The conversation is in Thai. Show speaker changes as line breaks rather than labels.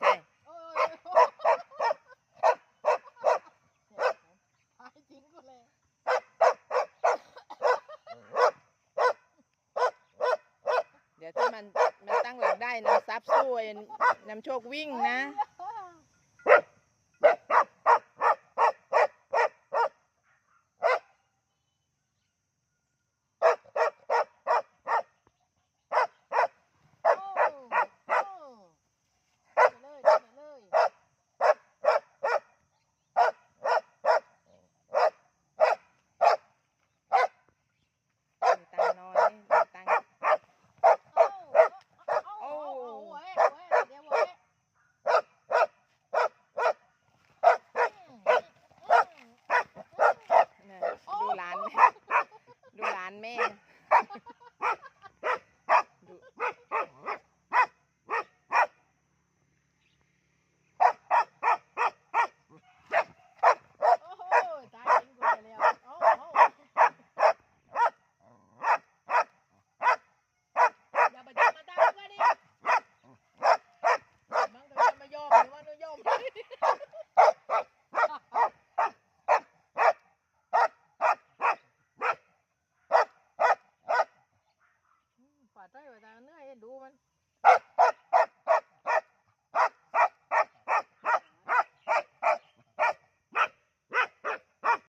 ใช่
เดี๋
ยวถ้ามันมันตั้งหลักได้นำซับสู้น้ำโชควิ่งนะ
ดเลยว่า
จะเนื่อ
ยดู
มัน